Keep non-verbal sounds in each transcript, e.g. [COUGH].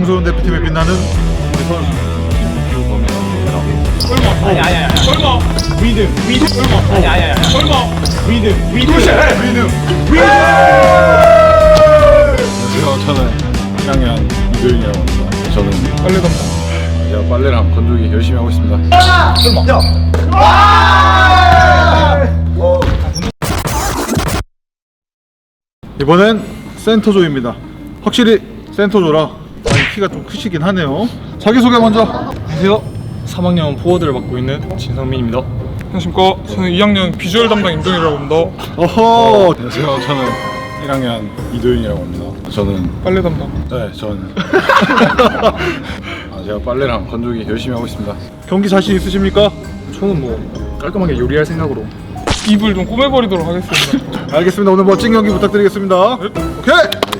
청소년 대표팀에 빛나는 우리 선수. 아니 아니 아니 설마 위드 위드 설마 아니 아니 아니 설마 위드 위드 위능. 안녕하세요. 저는 1학년 이도윤이라고 합니다. 저는 빨리 담당 제가 빨래랑 건조기 열심히 하고 있습니다. 이번엔 센터조입니다. 확실히 센터조라 키가 좀 크시긴 하네요. 자기소개 먼저. 안녕하세요 3학년 포워드를 맡고 있는 진성민입니다 안녕하십니까 저는 2학년 비주얼 담당 임동이라고 합니다 어허. 안녕하세요. 저는 1학년 이도윤이라고 합니다. 저는 빨래 담당 네, 저는 [LAUGHS] 아, 제가 빨래랑 건조기 열심히 하고 있습니다. 경기 자신 있으십니까? 저는 뭐 깔끔하게 요리할 생각으로 입을 좀 꾸며버리도록 하겠습니다 알겠습니다. 오늘 멋진 경기 부탁드리겠습니다. 오케이.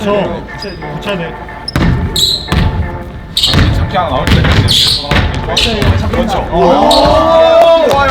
붙여 붙여야 돼 그냥 나올 때 그냥 계속 하고. 그렇죠. 오! 좋아요.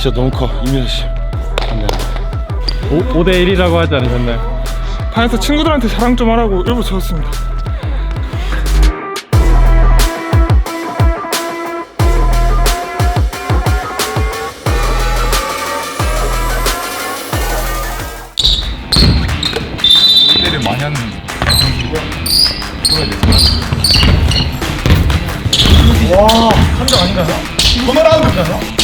진짜 너무 커. 이민호 씨. 안 돼. 5대 1이라고 하지 않으셨나요? 반에서 친구들한테 자랑 좀 하라고 일부 졌습니다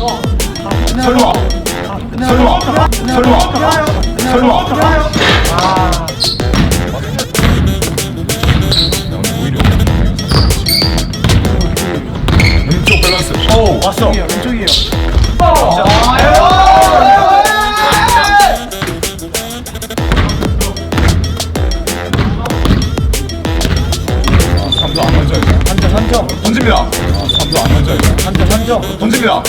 설마. 설마. 던집니다. 던집니다.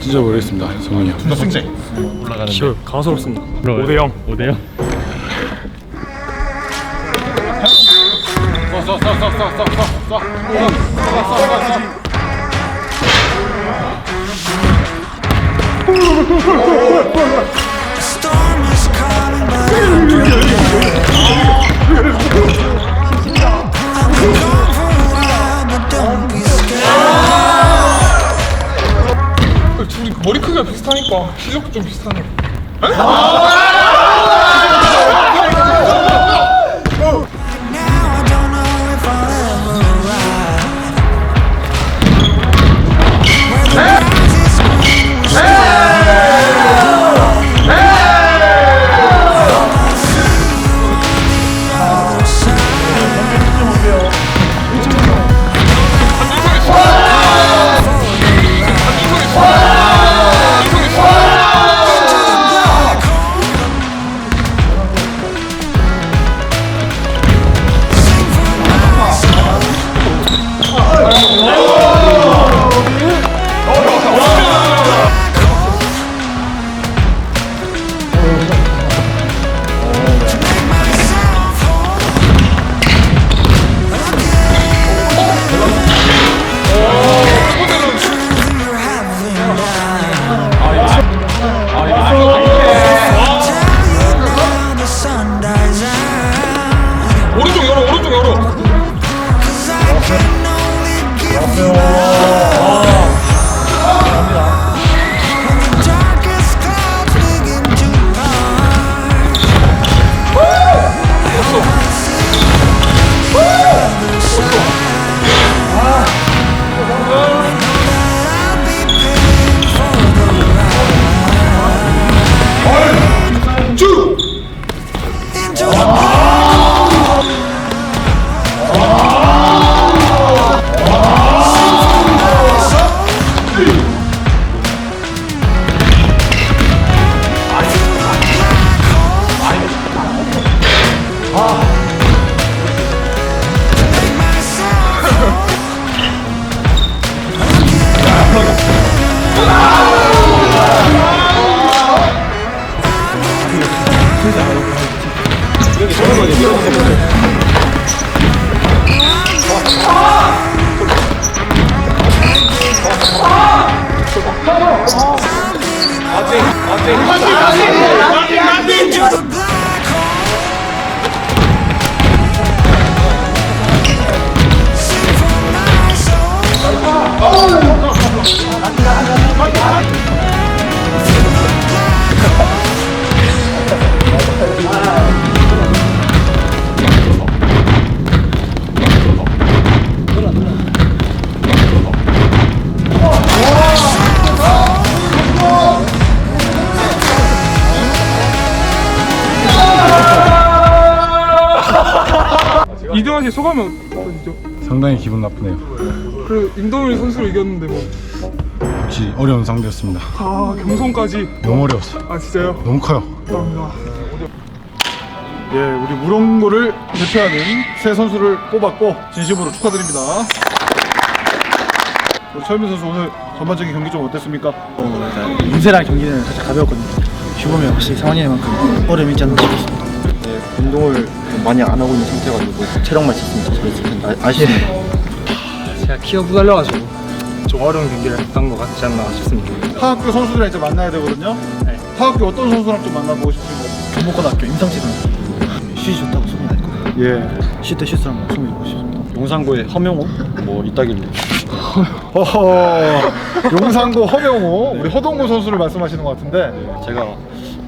찢어버리겠습니다 성훈이 형너 승재. 저 가소롭습니다. 5대 0. 5대 0. 둘이 머리 크기가 비슷하니까 실력도 좀 비슷하네. 하신 소감이 어떠시죠? 상당히 기분 나쁘네요 그 임동일 선수를 이겼는데 뭐. 역시 어려운 상대였습니다 아 경선까지. 너무 어려웠어 아 진짜요? 너무 커요 감사합니다. 예, 우리 무롱고를 대표하는 새 선수를 뽑았고 진심으로 축하드립니다. 우리 최현민 선수 오늘 전반적인 경기 좀 어땠습니까? 윤세랑 경기는 살짝 가벼웠거든요. 슈범이 확실히 상원이만큼 어려움이 있지 않나 싶습니다. 네, 운동을 좀 많이 안 하고 있는 상태가지고 체력만 있었으면 잘했을 텐데 아- 아쉽네요. 제가 키가 부달려가지고 좀 어려운 경기를 했던 것 같지 않나 싶습니다. 타학교 선수들이랑 이제 만나야 되거든요. 네. 타학교 어떤 선수랑 좀 만나보고 싶은가요? 경복고등학교 임성치 선수 슛이 좋다고 소문났고 예. 슛대 슛을 한번 소문내고 싶습니다. 용산구의 허명호 뭐 이따길래 허허 용산구 허명호 우리 허동구 선수를 말씀하시는 것 같은데 제가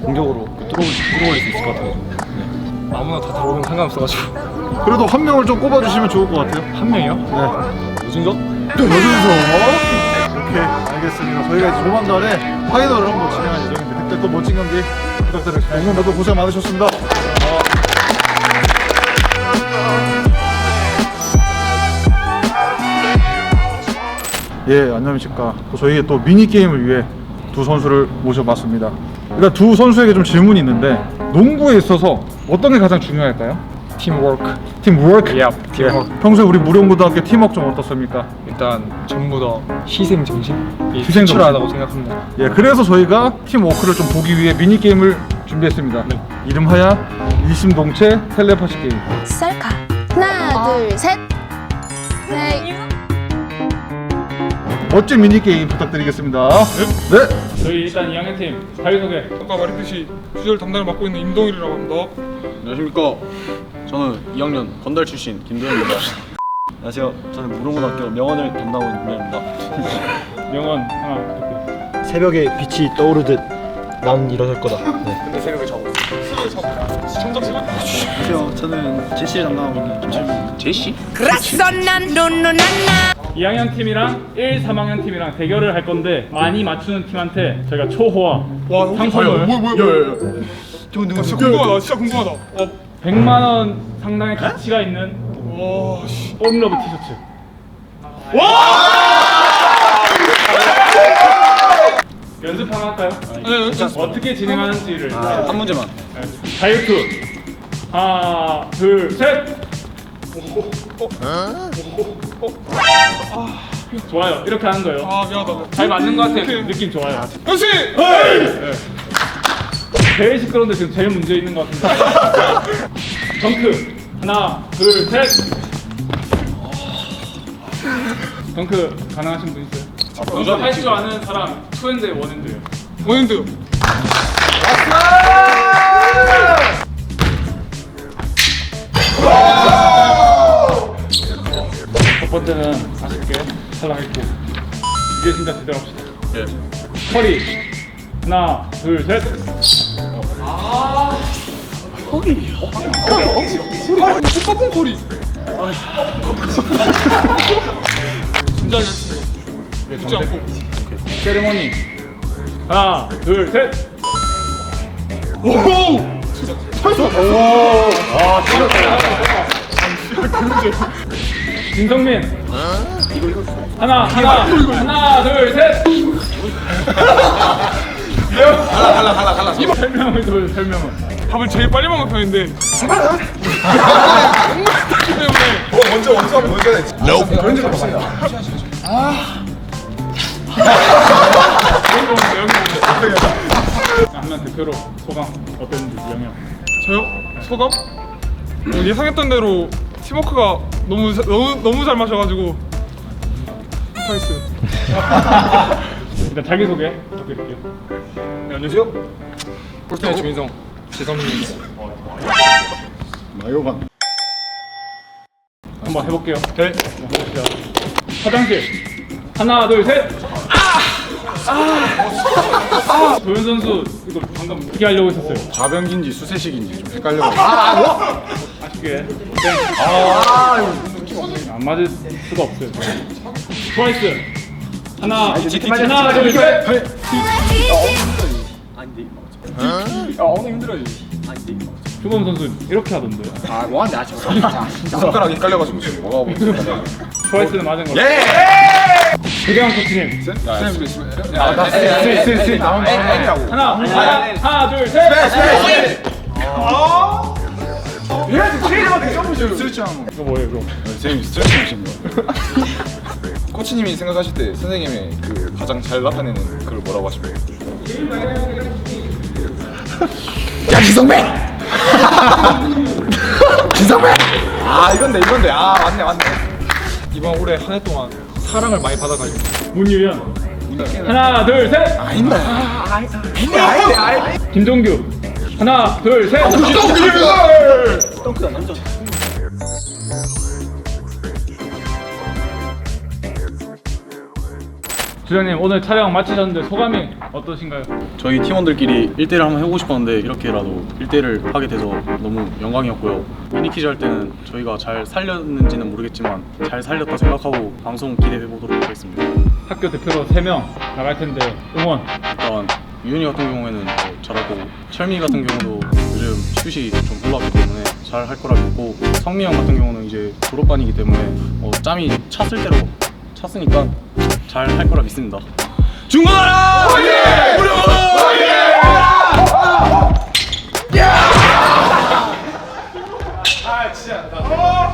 공격으로 그 뚫어올, 뚫어올릴 수 있을 것 같아가지고 아무나 다 들어오면 상관없어가지고 그래도 한 명을 좀 꼽아주시면 좋을 것 같아요. 한 명이요? 네. 요즘서 여준서 오케이 알겠습니다. 저희가 이제 조만간에 파이널을 한번 진행할 예정인데 그때 또 멋진 경기 부탁드리겠습니다. 오늘 모두 고생 많으셨습니다. 예, 안녕하십니까. 또 저희 또 미니 게임을 위해 두 선수를 모셔봤습니다. 일단 두 선수에게 좀 질문이 있는데 농구에 있어서 어떤 게 가장 중요할까요? 팀워크 팀워크. 예, 팀워크. 예. 평소에 우리 무령고등학교 팀워크 좀 어떻습니까? 일단 전부 다 희생 정신이 희생 정신. 필요하다고 생각합니다 예, 그래서 저희가 팀워크를 좀 보기 위해 미니 게임을 준비했습니다. 이름하여 일심동체 텔레파시 게임. 셀카 하나 둘 셋 네. 멋진 미니 게임 부탁드리겠습니다. 네. 저희 일단 2학년 팀 자기소개. 아까 말했듯이 비주얼 담당을 맡고 있는 임동일이라고 합니다. 안녕하십니까. 저는 2학년 건달 출신 김도현입니다. 안녕하세요. 저는 무릉고등학교 명언을 담당하고 있는 김도현입니다. [LAUGHS] 명언 하나 부탁드립니다. 새벽에 빛이 떠오르듯 난 일어설 거다. 네. 안녕하세요. 저는 제시를 담당하고 있는 김철민입니다. 그래서 난 누누나나 2학년 팀이랑 1, 3학년 팀이랑 대결을 할 건데 많이 맞추는 팀한테 저희가 초호와 상품을 뭐야 뭐야 뭐야 진짜 궁금하다. 진짜 궁금하다. 어, 100만 원 상당의 가치가 있는 와 씨. 온러브 티셔츠. 연습 하나 할까요? 네, 네. 어떻게 진행하는지를. 한 문제만. 다이어트 하나 둘셋 좋아요. 이렇게 하는 거예요. 아 미안하다. 잘 맞는 것 같아요. 느낌 좋아요. 현씨! 제일 시끄러운데 지금 제일 문제 있는 것 같은데. [LAUGHS] 덩크. 하나 둘 셋. 덩크 가능하신 분 있어요? 덩크 할줄 아는 사람 투핸드 원핸드예요. 원핸드 첫 번째는 아쉽게 탈락했고 이제 진짜 제대로 합시다. 허리. 하나 둘셋. 뽀뽀 코리 진짜 열심히 웃지 않고 세레머 니 하나 하나 하나 하나 둘셋. 하나 하나 하나 설명을 좀 설명을. 밥을 제일 빨리 먹는 편인데. 한명 대표로 소감 어땠는지 유영현 저요? 소감? 어, 예상했던 대로 팀워크가 너무 자- 너무 너무 잘 마셔가지고 못하겠어요. 일단 자기 소개 부탁드릴게요 네, 안녕하세요. 꼴등의 주인성 재성민입니다. 마요반 한번 해볼게요 네. 해보시죠 화장실 하나 둘 셋 아! 도현 선수 이거 방금 어떻게 하려고 했었어요? 좌변기인지 수세식인지 좀 헷갈려 아 쉽게 땡. 안 맞을 수가 없어요. 트와이스. 하나 하나 둘셋 주범 선수 이렇게 하던데. 손가락이 헷갈려가지고 지금 뭐가 있어. 트와이스는 맞은 거 예! 대경 코치님. 쌤쌤쌤 하나 하나 하나 둘 셋 이거 뭐예요 이거? 쌤 스트레칭 하신 거 [LAUGHS] 코치님이 생각하실 때 선생님의 그 가장 잘 나타내는 그걸 뭐라고 하십니까? 야 기성배! [LAUGHS] 기성배! 아 이건데 이건데. 아 맞네 맞네. 이번 올해 한 해 동안 사랑을 많이 받아가지고. 문유현 하나 둘셋! 아닌데. 김종규. 하나 둘셋 주장님 오늘 촬영 마치셨는데 소감이 어떠신가요? 저희 팀원들끼리 1대1을 한번 해보고 싶었는데 이렇게라도 1대1을 하게 돼서 너무 영광이었고요. 미니퀴즈 할 때는 저희가 잘 살렸는지는 모르겠지만 잘 살렸다 생각하고 방송 기대해 보도록 하겠습니다. 학교 대표로 3명 나갈 텐데 응원 일단 유현이 같은 경우에는 더 잘할 거고 철미 같은 경우도 요즘 슛이 좀 올라왔기 때문에 잘 할 거라 믿고 성미 형 같은 경우는 이제 졸업반이기 때문에 어, 짬이 찼을 대로 찼으니까 잘 할 거라 믿습니다. 중고나라! 화이팅!